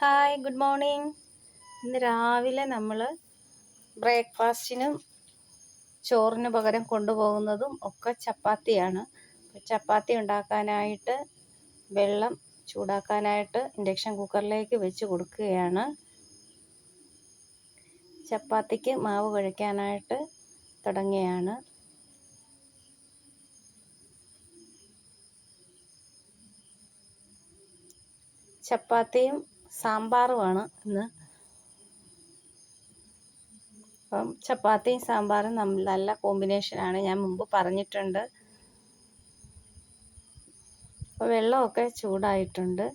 Hi good morning ഇന്ന് രാവിലെ നമ്മൾ ബ്രേക്ക്ഫാസ്റ്റിനും ചോറിന് പകരം കൊണ്ടുപോകുന്നതും ഒക്കെ ചപ്പാത്തിയാണ്. ചപ്പാത്തി ഉണ്ടാക്കാനായിട്ട് വെള്ളം ചൂടാക്കാനായിട്ട് ഇൻഡക്ഷൻ കുക്കറിലേക്ക് വെച്ച് കൊടുക്കുകയാണ്. ചപ്പാത്തിക്ക് മാവ് കുഴയ്ക്കാനായിട്ട് തുടങ്ങിയാണ് ചപ്പാത്തിയും സാമ്പാറുമാണ് ഇന്ന്. അപ്പം ചപ്പാത്തിയും സാമ്പാറും നമ്മൾ നല്ല കോമ്പിനേഷനാണ്. ഞാൻ മുമ്പ് പറഞ്ഞിട്ടുണ്ട്. അപ്പോൾ വെള്ളമൊക്കെ ചൂടായിട്ടുണ്ട്.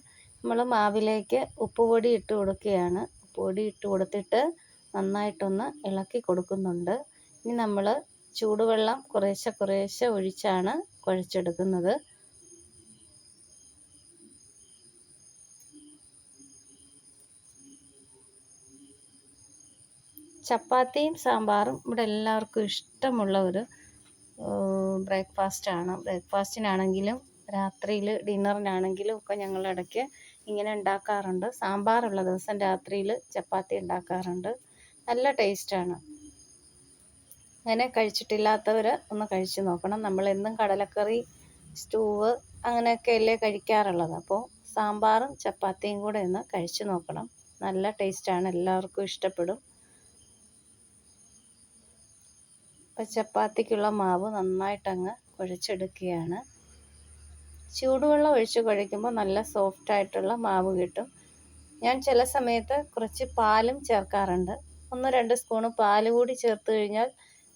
നമ്മൾ മാവിലേക്ക് ഉപ്പുപൊടി ഇട്ട് കൊടുക്കുകയാണ്. ഉപ്പുപൊടി ഇട്ട് കൊടുത്തിട്ട് നന്നായിട്ടൊന്ന് ഇളക്കി കൊടുക്കുന്നുണ്ട്. ഇനി നമ്മൾ ചൂടുവെള്ളം കുറേശ്ശെ കുറേശ്ശെ ഒഴിച്ചാണ് കുഴച്ചെടുക്കുന്നത്. ചപ്പാത്തിയും സാമ്പാറും ഇവിടെ എല്ലാവർക്കും ഇഷ്ടമുള്ള ഒരു ബ്രേക്ക്ഫാസ്റ്റാണ് ബ്രേക്ക്ഫാസ്റ്റിനാണെങ്കിലും രാത്രിയിൽ ഡിന്നറിനാണെങ്കിലും ഒക്കെ ഞങ്ങൾ ഇടയ്ക്ക് ഇങ്ങനെ ഉണ്ടാക്കാറുണ്ട്. സാമ്പാറുള്ള ദിവസം രാത്രിയിൽ ചപ്പാത്തി ഉണ്ടാക്കാറുണ്ട്. നല്ല ടേസ്റ്റാണ് അങ്ങനെ കഴിച്ചിട്ടില്ലാത്തവർ ഒന്ന് കഴിച്ച് നോക്കണം. നമ്മൾ എന്നും കടലക്കറി സ്റ്റൂവ് അങ്ങനെയൊക്കെ അല്ലേ കഴിക്കാറുള്ളത്. അപ്പോൾ സാമ്പാറും ചപ്പാത്തിയും കൂടെ ഒന്ന് കഴിച്ചു നോക്കണം. നല്ല ടേസ്റ്റാണ് എല്ലാവർക്കും ഇഷ്ടപ്പെടും. അപ്പോൾ ചപ്പാത്തിക്കുള്ള മാവ് നന്നായിട്ടങ്ങ് കുഴച്ചെടുക്കുകയാണ്. ചൂടുവെള്ളം ഒഴിച്ച് കുഴയ്ക്കുമ്പോൾ നല്ല സോഫ്റ്റായിട്ടുള്ള മാവ് കിട്ടും. ഞാൻ ചില സമയത്ത് കുറച്ച് പാലും ചേർക്കാറുണ്ട്. ഒന്ന് രണ്ട് സ്പൂണ് പാൽ കൂടി ചേർത്ത് കഴിഞ്ഞാൽ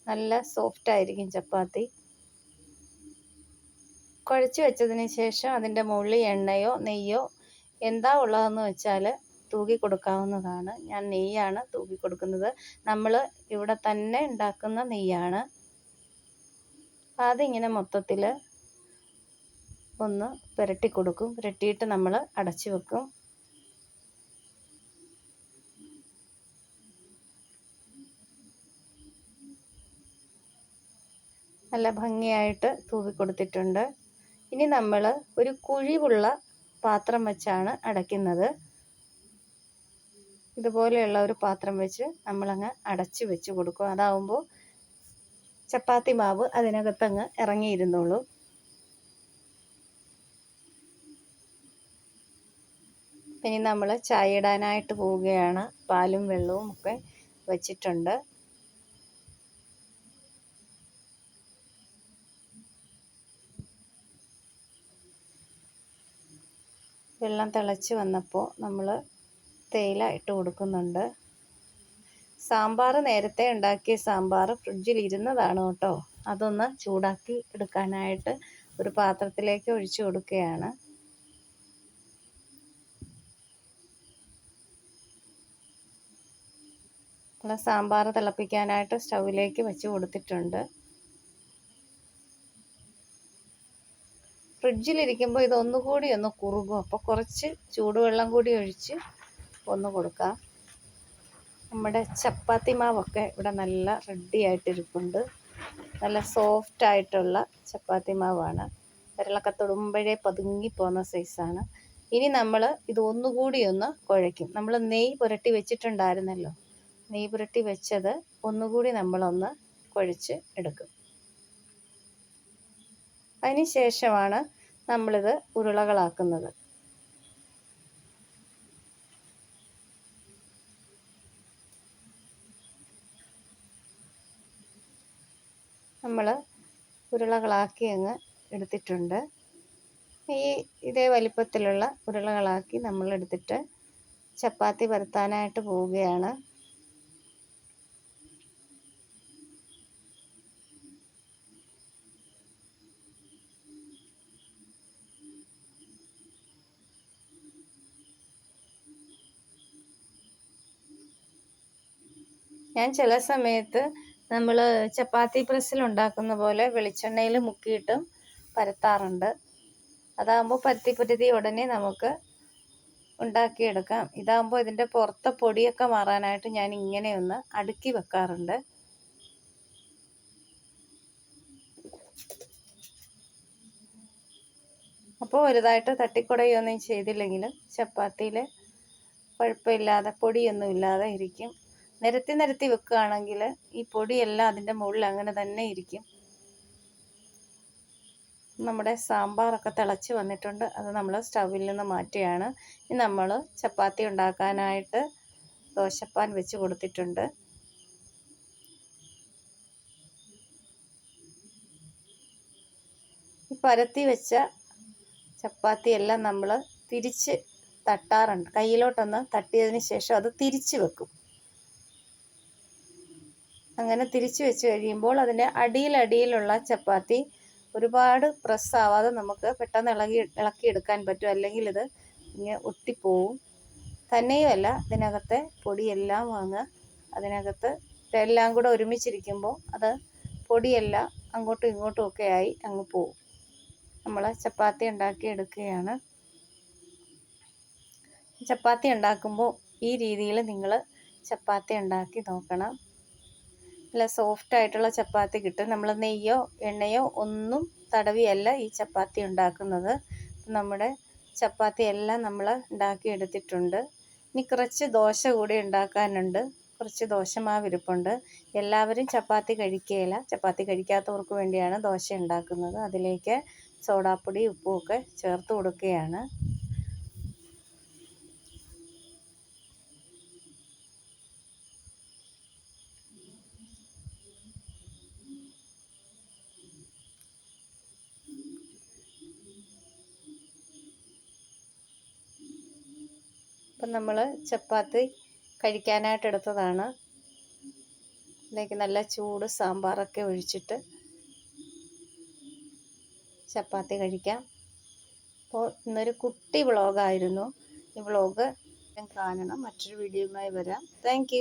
നല്ല സോഫ്റ്റ് ആയിരിക്കും ചപ്പാത്തി. കുഴച്ച് വെച്ചതിന് ശേഷം അതിന്റെ മുകളിൽ എണ്ണയോ നെയ്യോ എന്താ ഉള്ളതെന്ന് വെച്ചാൽ തൂകി കൊടുക്കാവുന്നതാണ് ഞാൻ നെയ്യാണ് തൂകി കൊടുക്കുന്നത് നമ്മൾ ഇവിടെ തന്നെ ഉണ്ടാക്കുന്ന നെയ്യാണ്. അതിങ്ങനെ മൊത്തത്തിൽ ഒന്ന് പുരട്ടി കൊടുക്കും പുരട്ടിയിട്ട് നമ്മൾ അടച്ചു വെക്കും. നല്ല ഭംഗിയായിട്ട് തൂവി കൊടുത്തിട്ടുണ്ട് ഇനി നമ്മൾ ഒരു കുഴിവുള്ള പാത്രം വെച്ചാണ് അടയ്ക്കുന്നത്. ഇതുപോലെയുള്ള ഒരു പാത്രം വെച്ച് നമ്മളങ്ങ് അടച്ചു വെച്ച് കൊടുക്കും. അതാവുമ്പോൾ ചപ്പാത്തി മാവ് അതിനകത്തങ്ങ് ഇറങ്ങിയിരുന്നുള്ളൂ ഇനി നമ്മൾ ചായ ഇടാനായിട്ട് പോവുകയാണ്. പാലും വെള്ളവും ഒക്കെ വെച്ചിട്ടുണ്ട്. വെള്ളം തിളച്ച് വന്നപ്പോൾ നമ്മൾ തേയില ഇട്ട് കൊടുക്കുന്നുണ്ട്. സാമ്പാർ നേരത്തെ ഉണ്ടാക്കിയ സാമ്പാർ ഫ്രിഡ്ജിൽ ഇരുന്നതാണ് കേട്ടോ. അതൊന്ന് ചൂടാക്കി എടുക്കാനായിട്ട് ഒരു പാത്രത്തിലേക്ക് ഒഴിച്ചു കൊടുക്കുകയാണ്. സാമ്പാർ തിളപ്പിക്കാനായിട്ട് സ്റ്റൗവിലേക്ക് വെച്ച് കൊടുത്തിട്ടുണ്ട്. ഫ്രിഡ്ജിലിരിക്കുമ്പോൾ ഇതൊന്നുകൂടി ഒന്ന് കുറുകും. അപ്പോൾ കുറച്ച് ചൂടുവെള്ളം കൂടി ഒഴിച്ച് ഒന്ന് കൊടുക്കാം. നമ്മുടെ ചപ്പാത്തി മാവൊക്കെ ഇവിടെ നല്ല റെഡി ആയിട്ടിരിപ്പുണ്ട്. നല്ല സോഫ്റ്റ് ആയിട്ടുള്ള ചപ്പാത്തി മാവാണ്. വിരളൊക്കെ തൊടുമ്പോഴേ പതുങ്ങി പോകുന്ന സൈസാണ് ഇനി നമ്മൾ ഇത് ഒന്നുകൂടി ഒന്ന് കുഴയ്ക്കും. നമ്മൾ നെയ്യ് പുരട്ടി വെച്ചിട്ടുണ്ടായിരുന്നല്ലോ. നെയ്യ് പുരട്ടി വെച്ചത് ഒന്നുകൂടി നമ്മളൊന്ന് കുഴച്ച് എടുക്കും. അതിന് ശേഷമാണ് നമ്മളിത് ഉരുളകളാക്കുന്നത്. നമ്മൾ ഉരുളകളാക്കി അങ്ങ് എടുത്തിട്ടുണ്ട്. ഈ ഇതേ വലിപ്പത്തിലുള്ള ഉരുളകളാക്കി നമ്മൾ എടുത്തിട്ട് ചപ്പാത്തി പരത്താനായിട്ട് പോവുകയാണ്. ഞാൻ ചില സമയത്ത് നമ്മൾ ചപ്പാത്തി പ്രസ്സിൽ ഉണ്ടാക്കുന്ന പോലെ വെളിച്ചെണ്ണയിൽ മുക്കിയിട്ടും പരത്താറുണ്ട്. അതാകുമ്പോൾ പരത്തി പരത്തി ഉടനെ നമുക്ക് ഉണ്ടാക്കിയെടുക്കാം. ഇതാകുമ്പോൾ ഇതിന്റെ പുറത്തെ പൊടിയൊക്കെ മാറാനായിട്ട് ഞാൻ ഇങ്ങനെ ഒന്ന് അടുക്കി വെക്കാറുണ്ട്. അപ്പോൾ വലുതായിട്ട് തട്ടിക്കുടയൊന്നും ചെയ്തില്ലെങ്കിലും ചപ്പാത്തിയിൽ കുഴപ്പമില്ലാതെ പൊടിയൊന്നും ഇല്ലാതെ ഇരിക്കും. നിരത്തി നിരത്തി വെക്കുകയാണെങ്കിൽ ഈ പൊടിയെല്ലാം അതിന്റെ മുകളിൽ അങ്ങനെ തന്നെ ഇരിക്കും. നമ്മുടെ സാമ്പാറൊക്കെ തിളച്ച് വന്നിട്ടുണ്ട്. അത് നമ്മൾ സ്റ്റൗവിൽ നിന്ന് മാറ്റുകയാണ് ഇനി നമ്മൾ ചപ്പാത്തി ഉണ്ടാക്കാനായിട്ട് ദോശപ്പാൻ വെച്ച് കൊടുത്തിട്ടുണ്ട്. പരത്തി വെച്ച ചപ്പാത്തി എല്ലാം നമ്മൾ തിരിച്ച് തട്ടാറുണ്ട്. കയ്യിലോട്ടൊന്ന് തട്ടിയതിന് ശേഷം അത് തിരിച്ച് വെക്കും. അങ്ങനെ തിരിച്ചു വെച്ച് കഴിയുമ്പോൾ അതിന്റെ അടിയിലടിയിലുള്ള ചപ്പാത്തി ഒരുപാട് പ്രസ് ആവാതെ നമുക്ക് പെട്ടെന്ന് ഇളകി ഇളക്കിയെടുക്കാൻ പറ്റും. അല്ലെങ്കിൽ ഇത് ഇങ്ങനെ ഒട്ടിപ്പോവും. തന്നെയുമല്ല ഇതിനകത്തെ പൊടിയെല്ലാം വാങ്ങുക. അതിനകത്ത് എല്ലാം കൂടെ ഒരുമിച്ചിരിക്കുമ്പോൾ അത് പൊടിയെല്ലാം അങ്ങോട്ടും ഇങ്ങോട്ടും ഒക്കെ ആയി അങ്ങ് പോവും. നമ്മൾ ചപ്പാത്തി ഉണ്ടാക്കി എടുക്കുകയാണ് ചപ്പാത്തി ഉണ്ടാക്കുമ്പോൾ ഈ രീതിയിൽ നിങ്ങൾ ചപ്പാത്തി ഉണ്ടാക്കി നോക്കണം. നല്ല സോഫ്റ്റ് ആയിട്ടുള്ള ചപ്പാത്തി കിട്ടും. നമ്മൾ നെയ്യോ എണ്ണയോ ഒന്നും തടവിയല്ല ഈ ചപ്പാത്തി ഉണ്ടാക്കുന്നത്. നമ്മുടെ ചപ്പാത്തി എല്ലാം നമ്മൾ ഉണ്ടാക്കി എടുത്തിട്ടുണ്ട് ഇനി കുറച്ച് ദോശ കൂടി ഉണ്ടാക്കാനുണ്ട്. കുറച്ച് ദോശമാവ് ഇരിപ്പുണ്ട് എല്ലാവരും ചപ്പാത്തി കഴിക്കുകയില്ല ചപ്പാത്തി കഴിക്കാത്തവർക്ക് വേണ്ടിയാണ് ദോശ ഉണ്ടാക്കുന്നത്. അതിലേക്ക് സോഡാപ്പൊടി ഉപ്പുമൊക്കെ ചേർത്ത് കൊടുക്കുകയാണ്. അപ്പം നമ്മൾ ചപ്പാത്തി കഴിക്കാനായിട്ട് എടുത്തതാണ്. ഇതിലേക്ക് നല്ല ചൂട് സാമ്പാറൊക്കെ ഒഴിച്ചിട്ട് ചപ്പാത്തി കഴിക്കാം. അപ്പോൾ ഇന്നൊരു കുട്ടി വ്ളോഗായിരുന്നു. ഈ വ്ളോഗ് കാണണം. മറ്റൊരു വീഡിയോയുമായി വരാം. താങ്ക്